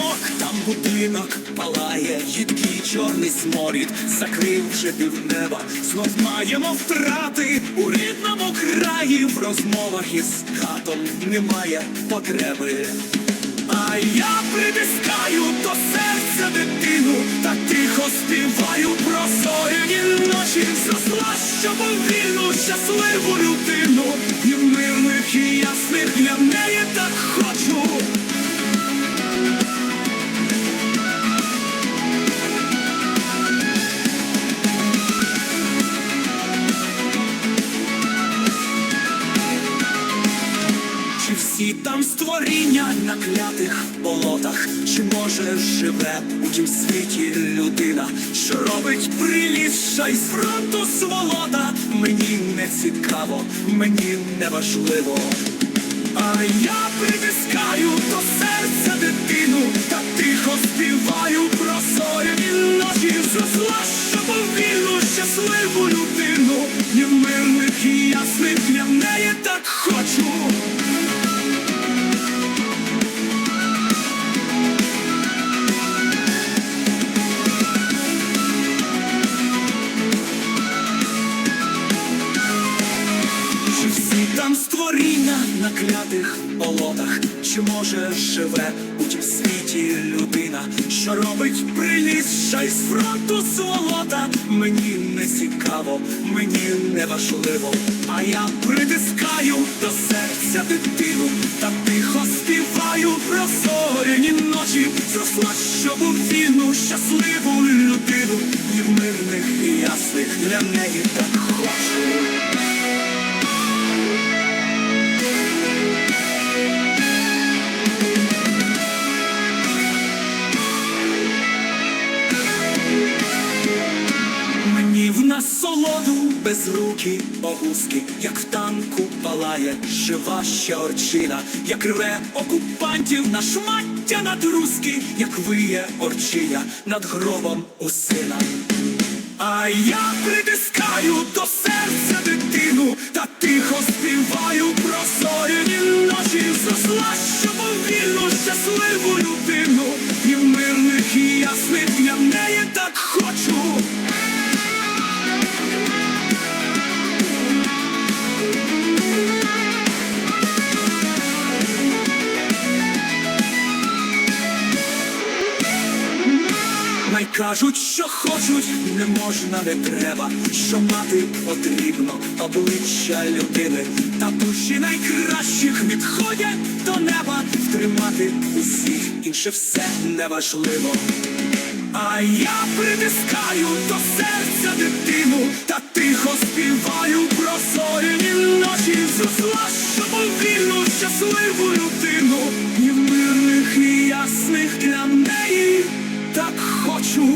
смок, там будинок палає, їдкий чорний сморід, закривши півнеба, знов маємо втрати у рідному краї, в розмовах із катом немає потреби. А я притискаю до серця дитину та тихо співаю про зоряні ночі, зросла, щоб у вільну щасливу людину, і мирних і ясних для неї так хочу. Всі там створіння на клятих болотах, чи може живе у тім світі людина, що робить прилізша із фронту сволота? Мені не цікаво, мені не важливо. А я притискаю до серця дитину та тихо співаю про зоряні ночі щоб у вільну щасливу людину, і мирних і ясних для неї так на клятих болотах, чи може живе у тім світі людина, що робить прилізша із фронту сволота? Мені не цікаво, мені не важливо, а я притискаю до серця дитину та тихо співаю про зоряні ночі, зросла, щоб у війну щасливу людину, і в мирних і ясних для неї так хочу. Насолоду без руки огузки, як в танку палає жива ще орчина, як рве окупантів на шмаття над руски, як виє орчиня над гробом у сина. А я притискаю до серця дитину. Та тихо співаю про зоряні ночі. Зросла, щоб у вільну щасливу людину, і в мирних і ясних для неї так Най кажуть, що хочуть, не можна, не треба, що мати потрібно обличчя людини, та душі найкращих відходять до неба, втримати усіх, інше все неважливо. А я притискаю до серця дитину. Та тихо співаю про зоряні ночі. Зросла, щоб у вільну щасливу людину, і в мирних і ясних для неї так хочу.